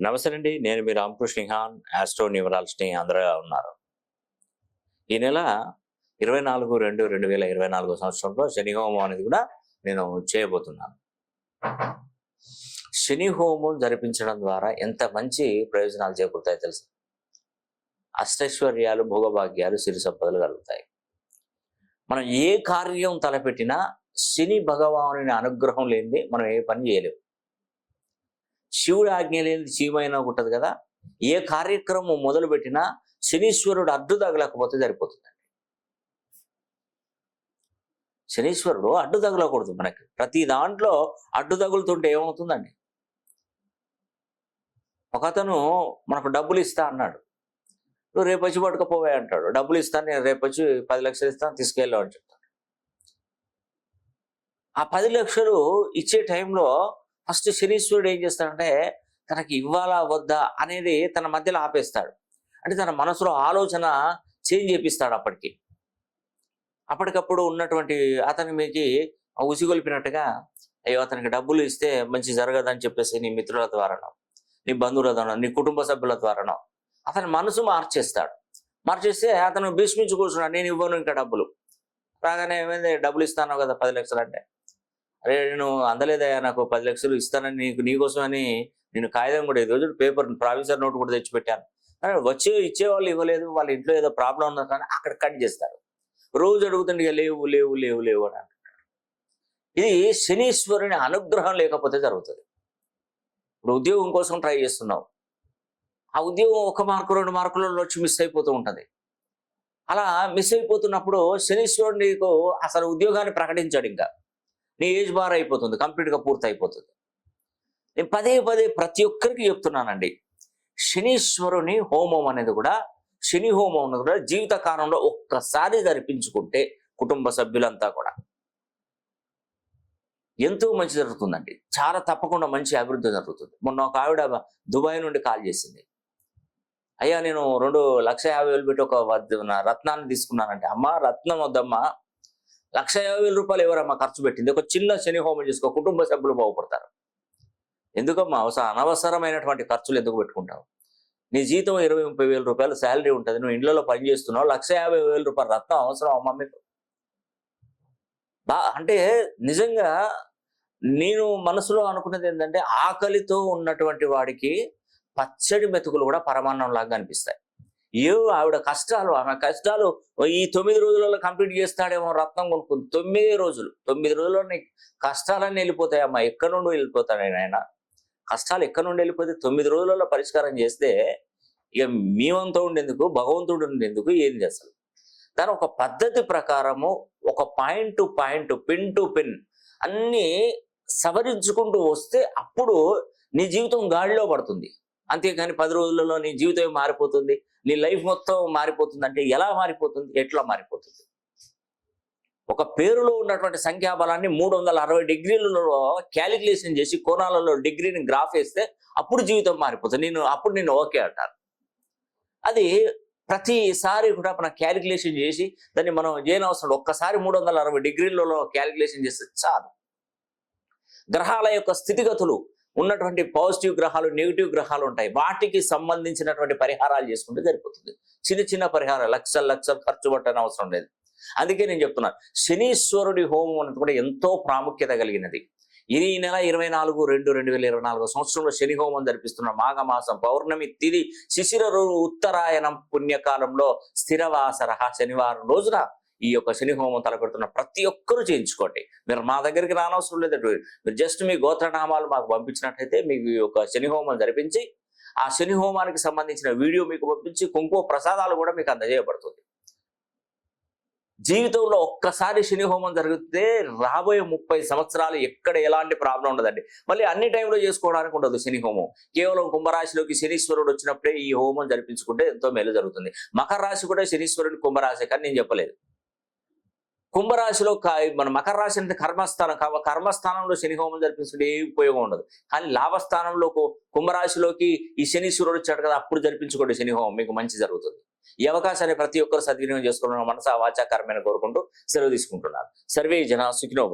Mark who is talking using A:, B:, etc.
A: నమస్తే అండి నేను మీ రామకృష్ణిహాన్ ఆస్ట్రో న్యూమరాలజీ అందరూ ఉన్నారు. ఈ నెల ఇరవై నాలుగు రెండు రెండు వేల ఇరవై నాలుగు సంవత్సరంలో శని హోమం అనేది కూడా నేను చేయబోతున్నాను. శని హోమం జరిపించడం ద్వారా ఎంత మంచి ప్రయోజనాలు చేకూరుతాయో తెలుసు? అష్టైశ్వర్యాలు భోగభాగ్యాలు సిరి సంపదలు కలుగుతాయి. మనం ఏ కార్యం తలపెట్టినా శని భగవానుని అనుగ్రహం లేనిది మనం ఏ పని చేయలేము. శివుడు ఆజ్ఞ లేని చీమైనా ఉంటుంది కదా? ఏ కార్యక్రమం మొదలు పెట్టినా శనీశ్వరుడు అడ్డు తగలకపోతే సరిపోతుందండి. శనీశ్వరుడు అడ్డు తగలకూడదు మనకి. ప్రతి దాంట్లో అడ్డు తగులుతుంటే ఏమవుతుందండి? ఒక అతను మనకు డబ్బులు ఇస్తా అన్నాడు. నువ్వు రేపు వచ్చి పట్టుకపోవే అంటాడు. డబ్బులు ఇస్తాను నేను రేపు వచ్చి పది లక్షలు ఇస్తాను తీసుకెళ్ళావు అని చెప్తాడు. ఆ పది లక్షలు ఇచ్చే టైంలో ఫస్ట్ శనీశ్వరుడు ఏం చేస్తాడంటే తనకి ఇవ్వాలా వద్దా అనేది తన మధ్యలో ఆపేస్తాడు. అంటే తన మనసులో ఆలోచన చేంజ్ చేపిస్తాడు అప్పటికి. అప్పటికప్పుడు ఉన్నటువంటి అతని మీకి ఉసిగొలిపినట్టుగా అయ్యో అతనికి డబ్బులు ఇస్తే మంచి జరగదని చెప్పేసి నీ మిత్రుల ద్వారానో నీ బంధువుల ద్వారా నీ కుటుంబ సభ్యుల ద్వారానో. అతని మనసు మార్చేస్తాడు. మార్చేస్తే అతను భీష్మించి కూర్చున్నాడు నేను ఇవ్వను ఇంకా డబ్బులు. రాగానే ఏమైంది? డబ్బులు ఇస్తాను కదా పది లక్షలు అంటే. అరే నేను అందలేదయ్యా నాకు పది లక్షలు ఇస్తానని నీకు నీకోసమని నేను కాగితం కూడా ఈరోజు పేపర్ ప్రావిజర్ నోట్ కూడా తెచ్చిపెట్టాను. అరే వచ్చి ఇచ్చేవాళ్ళు ఇవ్వలేదు వాళ్ళ ఇంట్లో ఏదో ప్రాబ్లం ఉందా కానీ అక్కడ కట్ చేస్తారు. రోజు అడుగుతుండే లేవు లేవు లేవు లేవు అని అంటున్నాడు ఇది శనీశ్వరుని అనుగ్రహం లేకపోతే జరుగుతుంది. ఇప్పుడు ఉద్యోగం కోసం ట్రై చేస్తున్నావు. ఆ ఉద్యోగం ఒక మార్కు రెండు మార్కులలో వచ్చి మిస్ అయిపోతూ ఉంటుంది. అలా మిస్ అయిపోతున్నప్పుడు శనీశ్వరుడు నీకు అసలు ఉద్యోగాన్ని ప్రకటించాడు ఇంకా. నీ ఏజ్ బార్ అయిపోతుంది కంప్లీట్గా పూర్తి అయిపోతుంది నేను పదే పదే ప్రతి ఒక్కరికి చెప్తున్నానండి. శనీశ్వరుని హోమం అనేది కూడా శని హోమం అనేది కూడా జీవిత కాలంలో ఒక్కసారి జరిపించుకుంటే కుటుంబ సభ్యులంతా కూడా ఎంతో మంచి జరుగుతుందండి. చాలా తప్పకుండా మంచి అభివృద్ధి జరుగుతుంది. మొన్న ఒక ఆవిడ దుబాయ్ నుండి కాల్ చేసింది. అయ్యా నేను రెండు లక్ష యాభై వేలు పెట్టి ఒక రత్నాన్ని తీసుకున్నానంటే అమ్మ రత్నం వద్దమ్మా. లక్ష యాభై రూపాయలు ఎవరమ్మా ఖర్చు పెట్టింది? ఒక చిన్న శని హోమం చేసుకో కుటుంబ సభ్యులు బాగుపడతారు. ఎందుకమ్మా? అవసరం అనవసరమైనటువంటి ఖర్చులు ఎందుకు పెట్టుకుంటావు? నీ జీతం ఇరవై ముప్పై వేల రూపాయలు శాలరీ ఉంటుంది. నువ్వు ఇండ్లలో పని చేస్తున్నావు లక్ష యాభై వేల రూపాయలు రత్నం అవసరం అమ్మా మీకు. బా అంటే నిజంగా నేను మనసులో అనుకున్నది ఏంటంటే ఆకలితో ఉన్నటువంటి వాడికి పచ్చడి మెతుకులు కూడా పరమాన్నం లాగా అనిపిస్తాయి ఏవో ఆవిడ కష్టాలు ఆమె కష్టాలు ఈ తొమ్మిది రోజులలో కంప్లీట్ చేస్తాడేమో రత్నం కొనుక్కుంది తొమ్మిది రోజులు తొమ్మిది రోజుల్లో నీ కష్టాలన్నీ వెళ్ళిపోతాయమ్మా. ఎక్కడి నుండి వెళ్ళిపోతాడు ఆయన? కష్టాలు ఎక్కడి నుండి వెళ్ళిపోతే తొమ్మిది రోజులలో పరిష్కారం చేస్తే ఇక మేమంతా ఉండేందుకు భగవంతుడు ఉండేందుకు ఏం చేస్తారు దాని ఒక పద్ధతి ప్రకారము ఒక point to point pin to pin అన్నీ సవరించుకుంటూ వస్తే అప్పుడు నీ జీవితం గాడిలో పడుతుంది. అంతేకాని పది రోజులలో నీ జీవితం మారిపోతుంది నీ లైఫ్ మొత్తం మారిపోతుంది అంటే ఎలా మారిపోతుంది? ఎట్లా మారిపోతుంది? ఒక పేరులో ఉన్నటువంటి సంఖ్యాబలాన్ని మూడు వందల అరవై డిగ్రీలలో క్యాలిక్యులేషన్ చేసి కోణాలలో డిగ్రీని గ్రాఫ్ వేస్తే అప్పుడు జీవితం మారిపోతుంది. నేను అప్పుడు నేను ఓకే అంటాను. అది ప్రతిసారి కూడా మనం క్యాలిక్యులేషన్ చేసి దాన్ని మనం చేయనవసరం ఒక్కసారి మూడు వందల అరవై డిగ్రీలలో క్యాలిక్యులేషన్ చేస్తే చాలు. గ్రహాల యొక్క స్థితిగతులు ఉన్నటువంటి పాజిటివ్ గ్రహాలు నెగిటివ్ గ్రహాలు ఉంటాయి. వాటికి సంబంధించినటువంటి పరిహారాలు చేసుకుంటే సరిపోతుంది. చిన్న చిన్న పరిహారాలు లక్షలు లక్షలు ఖర్చు పట్టని అవసరం లేదు. అందుకే నేను చెప్తున్నాను శనీశ్వరుడి హోమం అనేది కూడా ఎంతో ప్రాముఖ్యత కలిగినది. ఇది ఈ నెల ఇరవై నాలుగు రెండు రెండు వేల ఇరవై నాలుగు సంవత్సరంలో శని హోమం జరిపిస్తున్న మాఘమాసం పౌర్ణమి తిది శిశిర ఉత్తరాయణం పుణ్యకాలంలో స్థిరవాసర శనివారం రోజున ఈ యొక్క శని హోమం తలపెడుతున్న ప్రతి ఒక్కరూ చేయించుకోండి. మీరు మా దగ్గరికి రానవసరం లేదు మీరు జస్ట్ మీ గోత్రనామాలు మాకు పంపించినట్లయితే మీకు ఈ యొక్క శని హోమం జరిపించి ఆ శని హోమానికి సంబంధించిన వీడియో మీకు పంపించి కుంకుమ ప్రసాదాలు కూడా మీకు అందజేయబడుతుంది. జీవితంలో ఒక్కసారి శని హోమం జరిగితే రాబోయే ముప్పై సంవత్సరాలు ఎక్కడ ఎలాంటి ప్రాబ్లం ఉండదండి. మళ్ళీ అన్ని టైంలో చేసుకోవడానికి ఉండదు శని హోమం. కేవలం కుంభరాశిలోకి శనీశ్వరుడు వచ్చినప్పుడే ఈ హోమం జరిపించుకుంటే ఎంతో మేలు జరుగుతుంది. మకర రాశి కూడా శనీశ్వరుడు కుంభరాశి కానీ నేను చెప్పలేదు. కుంభరాశిలో మన మకర రాశి అంటే కర్మస్థానం కర్మస్థానంలో శని హోమం జరిపించుకుంటే ఏ ఉపయోగం ఉండదు. కానీ లాభస్థానంలో కుంభరాశిలోకి ఈ శనీశ్వరుడు వచ్చాడు కదా అప్పుడు జరిపించుకోండి శని హోమం. మీకు మంచి జరుగుతుంది. ఈ అవకాశాన్ని ప్రతి ఒక్కరు సద్వినియోగం చేసుకోవడం మనసు వాచాకరమైన కోరుకుంటూ సెలవు తీసుకుంటున్నారు సర్వే జన సుఖినో